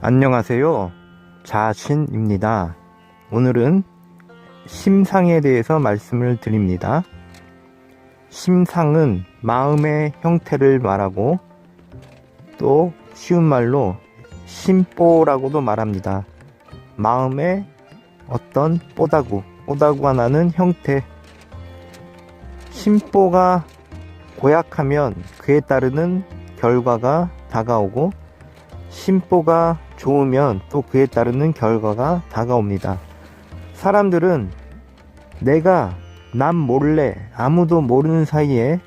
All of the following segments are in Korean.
안녕하세요. 자신입니다. 오늘은 심상에 대해서 말씀을 드립니다. 심상은 마음의 형태를 말하고 또 쉬운 말로 심보라고도 말합니다. 마음의 어떤 뽀다구, 뽀다구가 나는 형태. 심보가 고약하면 그에 따르는 결과가 다가오고 심보가 좋으면 또 그에 따르는 결과가 다가옵니다. 사람들은 내가 남 몰래 아무도 모르는 사이에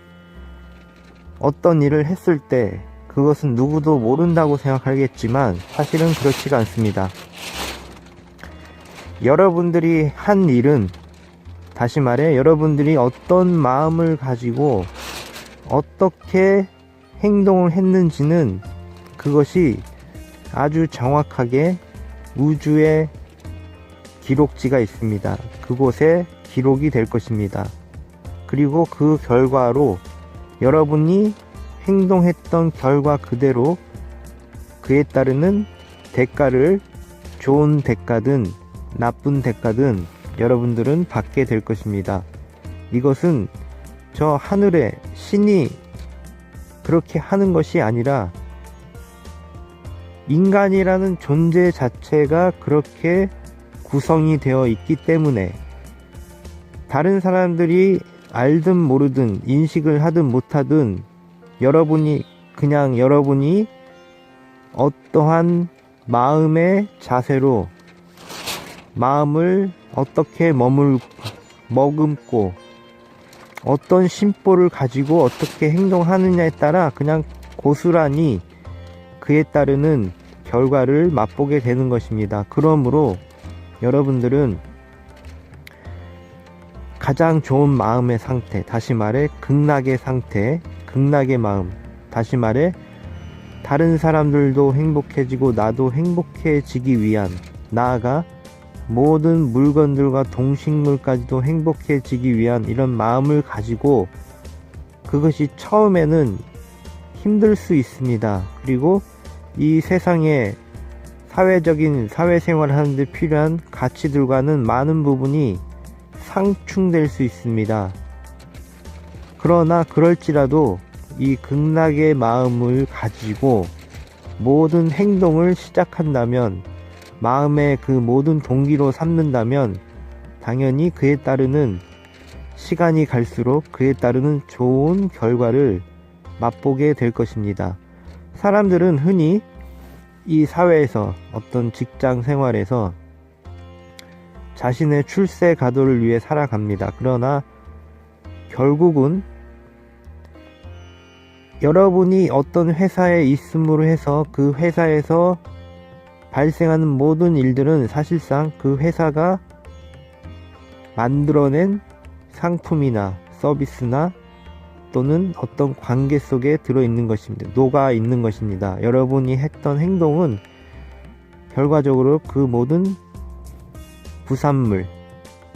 어떤 일을 했을 때 그것은 누구도 모른다고 생각하겠지만 사실은 그렇지가 않습니다. 여러분들이 한 일은 다시 말해 여러분들이 어떤 마음을 가지고 어떻게 행동을 했는지는 그것이 아주 정확하게 우주에 기록지가 있습니다. 그곳에 기록이 될 것입니다. 그리고 그 결과로 여러분이 행동했던 결과 그대로 그에 따르는 대가를 좋은 대가든 나쁜 대가든 여러분들은 받게 될 것입니다. 이것은 저 하늘의 신이 그렇게 하는 것이 아니라 인간이라는 존재 자체가 그렇게 구성이 되어 있기 때문에 다른 사람들이 알든 모르든 인식을 하든 못하든 여러분이 그냥 여러분이 어떠한 마음의 자세로 마음을 어떻게 머물 머금고 어떤 심보를 가지고 어떻게 행동하느냐에 따라 그냥 고스란히 그에 따르는 결과를 맛보게 되는 것입니다. 그러므로 여러분들은 가장 좋은 마음의 상태, 다시 말해 극락의 상태, 극락의 마음, 다시 말해 다른 사람들도 행복해지고 나도 행복해지기 위한 나아가 모든 물건들과 동식물까지도 행복해지기 위한 이런 마음을 가지고 그것이 처음에는 힘들 수 있습니다. 그리고 이 세상에 사회적인 사회생활을 하는데 필요한 가치들과는 많은 부분이 상충될 수 있습니다. 그러나 그럴지라도 이 극락의 마음을 가지고 모든 행동을 시작한다면 마음의 그 모든 동기로 삼는다면 당연히 그에 따르는 시간이 갈수록 그에 따르는 좋은 결과를 맛보게 될 것입니다. 사람들은 흔히 이 사회에서 어떤 직장 생활에서 자신의 출세 가도를 위해 살아갑니다. 그러나 결국은 여러분이 어떤 회사에 있음으로 해서 그 회사에서 발생하는 모든 일들은 사실상 그 회사가 만들어낸 상품이나 서비스나 또는 어떤 관계 속에 들어있는 것입니다. 녹아 있는 것입니다. 여러분이 했던 행동은 결과적으로 그 모든 부산물,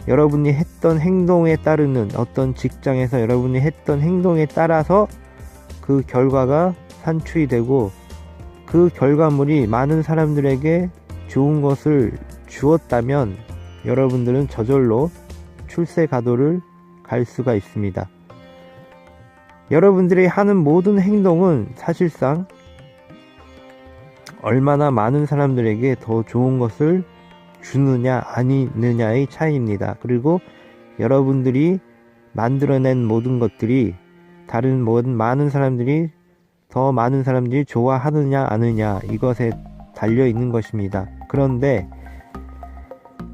여러분이 했던 행동에 따르는 어떤 직장에서 여러분이 했던 행동에 따라서 그 결과가 산출이 되고 그 결과물이 많은 사람들에게 좋은 것을 주었다면 여러분들은 저절로 출세 가도를 갈 수가 있습니다. 여러분들이 하는 모든 행동은 사실상 얼마나 많은 사람들에게 더 좋은 것을 주느냐 아니느냐의 차이입니다. 그리고 여러분들이 만들어낸 모든 것들이 다른 모든 많은 사람들이 더 많은 사람들이 좋아하느냐 아느냐 이것에 달려 있는 것입니다. 그런데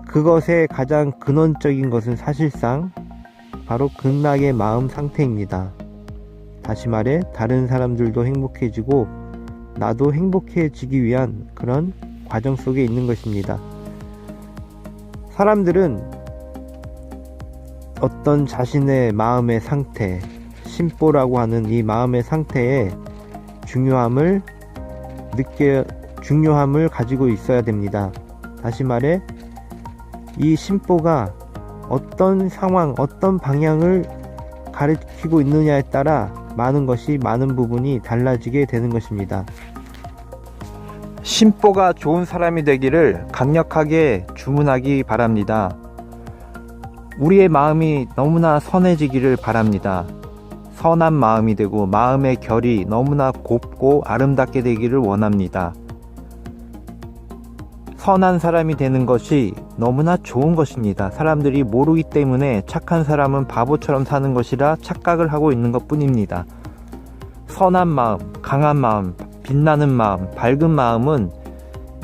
그것의 가장 근원적인 것은 사실상 바로 극락의 마음 상태입니다. 다시 말해 다른 사람들도 행복해지고 나도 행복해지기 위한 그런 과정 속에 있는 것입니다. 사람들은 어떤 자신의 마음의 상태, 심보라고 하는 이 마음의 상태에 중요함을 느껴 중요함을 가지고 있어야 됩니다. 다시 말해 이 심보가 어떤 상황, 어떤 방향을 가리키고 있느냐에 따라 많은 것이 많은 부분이 달라지게 되는 것입니다. 심보가 좋은 사람이 되기를 강력하게 주문하기 바랍니다. 우리의 마음이 너무나 선해지기를 바랍니다. 선한 마음이 되고 마음의 결이 너무나 곱고 아름답게 되기를 원합니다. 선한 사람이 되는 것이 너무나 좋은 것입니다. 사람들이 모르기 때문에 착한 사람은 바보처럼 사는 것이라 착각을 하고 있는 것 뿐입니다. 선한 마음, 강한 마음, 빛나는 마음, 밝은 마음은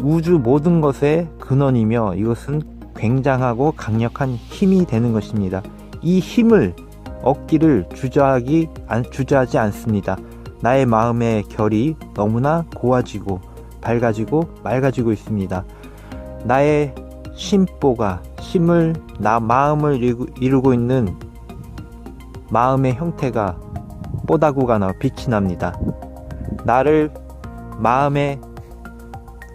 우주 모든 것의 근원이며 이것은 굉장하고 강력한 힘이 되는 것입니다. 이 힘을 얻기를 주저하기, 주저하지 않습니다. 나의 마음의 결이 너무나 고와지고 밝아지고 맑아지고 있습니다. 나의 심보가 심을 나 마음을 이루고 있는 마음의 형태가 뽀다구가 나 빛이 납니다. 나를 마음에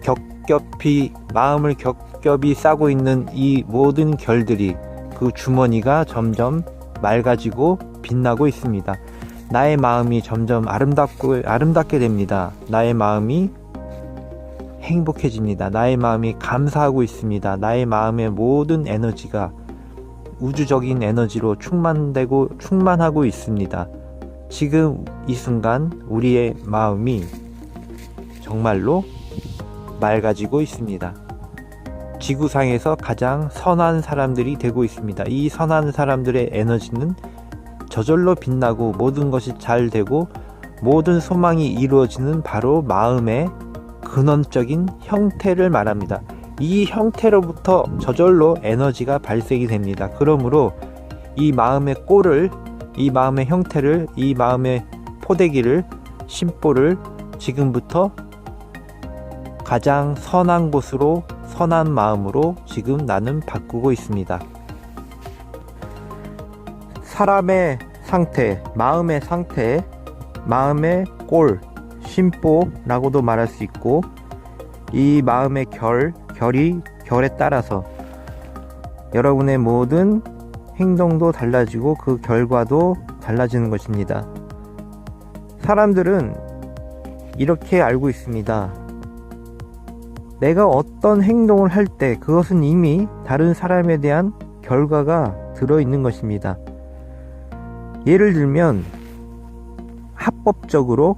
겹겹이 마음을 겹겹이 싸고 있는 이 모든 결들이 그 주머니가 점점 맑아지고 빛나고 있습니다. 나의 마음이 점점 아름답고 아름답게 됩니다. 나의 마음이 행복해집니다. 나의 마음이 감사하고 있습니다. 나의 마음의 모든 에너지가 우주적인 에너지로 충만되고 충만하고 있습니다. 지금 이 순간 우리의 마음이 정말로 맑아지고 있습니다. 지구상에서 가장 선한 사람들이 되고 있습니다. 이 선한 사람들의 에너지는 저절로 빛나고 모든 것이 잘 되고 모든 소망이 이루어지는 바로 마음의 근원적인 형태를 말합니다. 이 형태로부터 저절로 에너지가 발생이 됩니다. 그러므로 이 마음의 꼴을, 이 마음의 형태를, 이 마음의 포대기를, 심보를 지금부터 가장 선한 곳으로, 선한 마음으로 지금 나는 바꾸고 있습니다. 사람의 상태, 마음의 상태, 마음의 꼴, 심보라고도 말할 수 있고 이 마음의 결, 결이 결에 따라서 여러분의 모든 행동도 달라지고 그 결과도 달라지는 것입니다. 사람들은 이렇게 알고 있습니다. 내가 어떤 행동을 할 때 그것은 이미 다른 사람에 대한 결과가 들어있는 것입니다. 예를 들면 합법적으로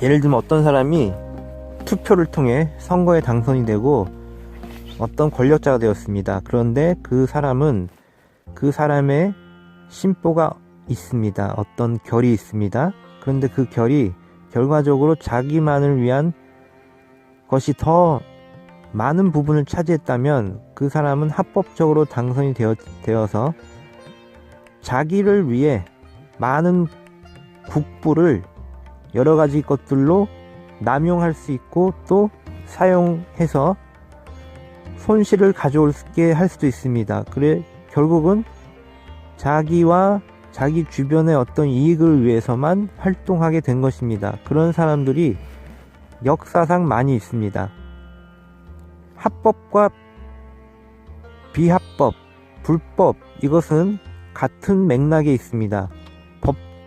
예를 들면 어떤 사람이 투표를 통해 선거에 당선이 되고 어떤 권력자가 되었습니다. 그런데 그 사람은 그 사람의 심보가 있습니다. 어떤 결이 있습니다. 그런데 그 결이 결과적으로 자기만을 위한 것이 더 많은 부분을 차지했다면 그 사람은 합법적으로 당선이 되어, 되어서 자기를 위해 많은 국부를 여러 가지 것들로 남용할 수 있고 또 사용해서 손실을 가져올게 할 수도 있습니다. 그래 결국은 자기와 자기 주변의 어떤 이익을 위해서만 활동하게 된 것입니다. 그런 사람들이 역사상 많이 있습니다. 합법과 비합법, 불법 이것은 같은 맥락에 있습니다.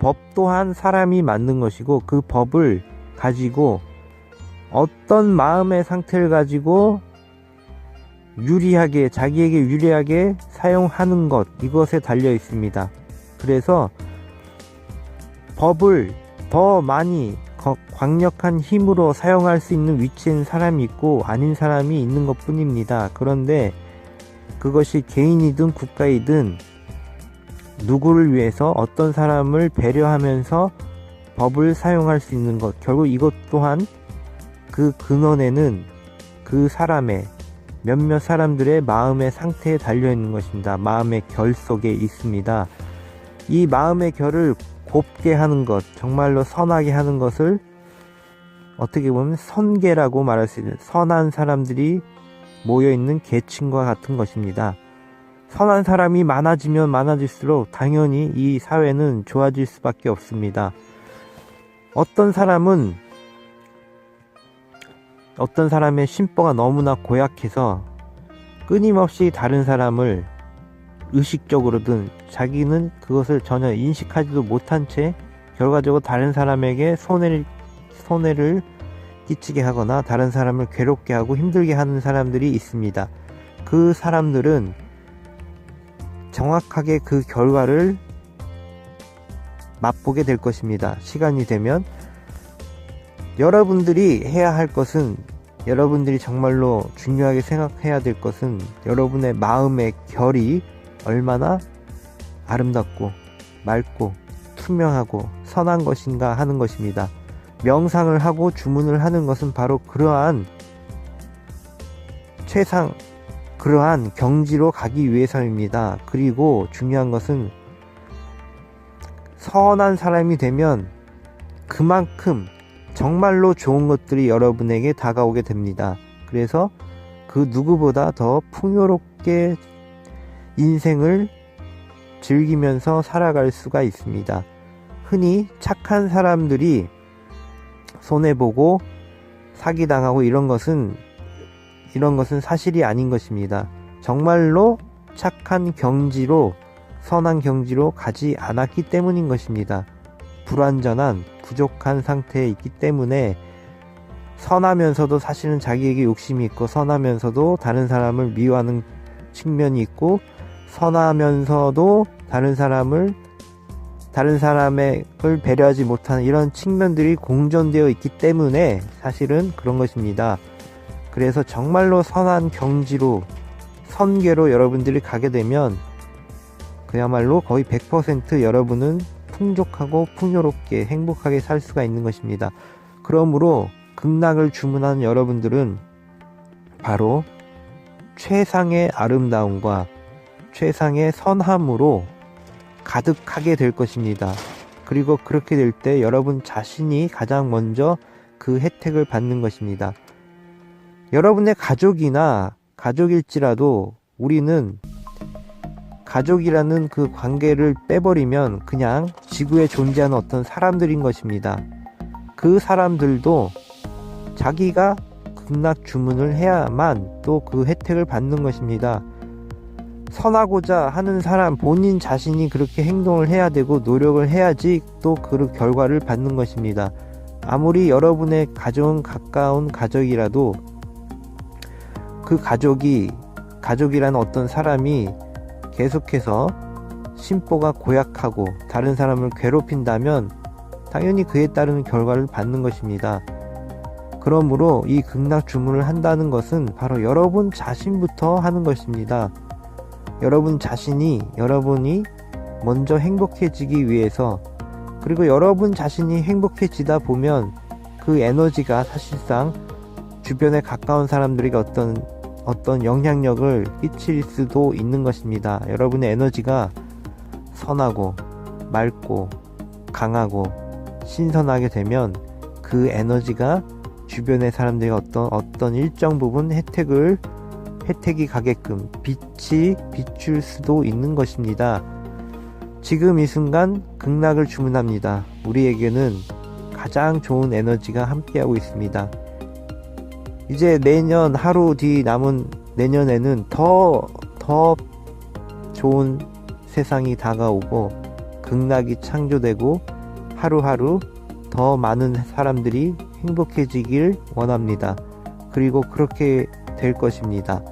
법 또한 사람이 만든 것이고 그 법을 가지고 어떤 마음의 상태를 가지고 유리하게 자기에게 유리하게 사용하는 것 이것에 달려 있습니다. 그래서 법을 더 많이 강력한 힘으로 사용할 수 있는 있는 사람이 있고 아닌 사람이 있는 것 뿐입니다. 그런데 그것이 개인이든 국가이든 누구를 위해서 어떤 사람을 배려하면서 법을 사용할 수 있는 것. 결국 이것 또한 그 근원에는 그 사람의 몇몇 사람들의 마음의 상태에 달려 있는 것입니다. 마음의 결 속에 있습니다. 이 마음의 결을 곱게 하는 것, 정말로 선하게 하는 것을 어떻게 보면 선계라고 말할 수 있는 선한 사람들이 모여 있는 계층과 같은 것입니다. 선한 사람이 많아지면 많아질수록 당연히 이 사회는 좋아질 수밖에 없습니다. 어떤 사람은 어떤 사람의 심보가 너무나 고약해서 끊임없이 다른 사람을 의식적으로든 자기는 그것을 전혀 인식하지도 못한 채 결과적으로 다른 사람에게 손해를, 손해를 끼치게 하거나 다른 사람을 괴롭게 하고 힘들게 하는 사람들이 있습니다. 그 사람들은 정확하게 그 결과를 맛보게 될 것입니다. 시간이 되면 여러분들이 해야 할 것은 여러분들이 정말로 중요하게 생각해야 될 것은 여러분의 마음의 결이 얼마나 아름답고 맑고 투명하고 선한 것인가 하는 것입니다. 명상을 하고 주문을 하는 것은 바로 그러한 최상 그러한 경지로 가기 위해서입니다. 그리고 중요한 것은 선한 사람이 되면 그만큼 정말로 좋은 것들이 여러분에게 다가오게 됩니다. 그래서 그 누구보다 더 풍요롭게 인생을 즐기면서 살아갈 수가 있습니다. 흔히 착한 사람들이 손해보고 사기당하고 이런 것은 이런 것은 사실이 아닌 것입니다. 정말로 착한 경지로 선한 경지로 가지 않았기 때문인 것입니다. 불완전한 부족한 상태에 있기 때문에 선하면서도 사실은 자기에게 욕심이 있고 선하면서도 다른 사람을 미워하는 측면이 있고 선하면서도 다른 사람을 다른 사람을 배려하지 못하는 이런 측면들이 공존되어 있기 때문에 사실은 그런 것입니다. 그래서 정말로 선한 경지로 선계로 여러분들이 가게 되면 그야말로 거의 100% 여러분은 풍족하고 풍요롭게 행복하게 살 수가 있는 것입니다. 그러므로 극락을 주문하는 여러분들은 바로 최상의 아름다움과 최상의 선함으로 가득하게 될 것입니다. 그리고 그렇게 될 때 여러분 자신이 가장 먼저 그 혜택을 받는 것입니다. 여러분의 가족이나 가족일지라도 우리는 가족이라는 그 관계를 빼버리면 그냥 지구에 존재하는 어떤 사람들인 것입니다. 그 사람들도 자기가 극락 주문을 해야만 또 그 혜택을 받는 것입니다. 선하고자 하는 사람 본인 자신이 그렇게 행동을 해야 되고 노력을 해야지 또 그 결과를 받는 것입니다. 아무리 여러분의 가족은 가까운 가족이라도 그 가족이 가족이라는 어떤 사람이 계속해서 심보가 고약하고 다른 사람을 괴롭힌다면 당연히 그에 따르는 결과를 받는 것입니다. 그러므로 이 극락 주문을 한다는 것은 바로 여러분 자신부터 하는 것입니다. 여러분 자신이 여러분이 먼저 행복해지기 위해서 그리고 여러분 자신이 행복해지다 보면 그 에너지가 사실상 주변에 가까운 사람들에게 어떤 어떤 영향력을 끼칠 수도 있는 것입니다. 여러분의 에너지가 선하고 맑고 강하고 신선하게 되면 그 에너지가 주변의 사람들이 어떤 어떤 일정 부분 혜택을 혜택이 가게끔 빛이 비출 수도 있는 것입니다. 지금 이 순간 극락을 주문합니다. 우리에게는 가장 좋은 에너지가 함께하고 있습니다. 이제 내년 하루 뒤 남은 내년에는 더, 더 좋은 세상이 다가오고 극락이 창조되고 하루하루 더 많은 사람들이 행복해지길 원합니다. 그리고 그렇게 될 것입니다.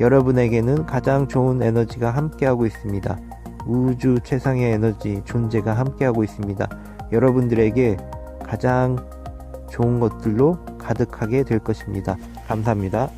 여러분에게는 가장 좋은 에너지가 함께하고 있습니다. 우주 최상의 에너지 존재가 함께하고 있습니다. 여러분들에게 가장 좋은 것들로 가득하게 될 것입니다. 감사합니다.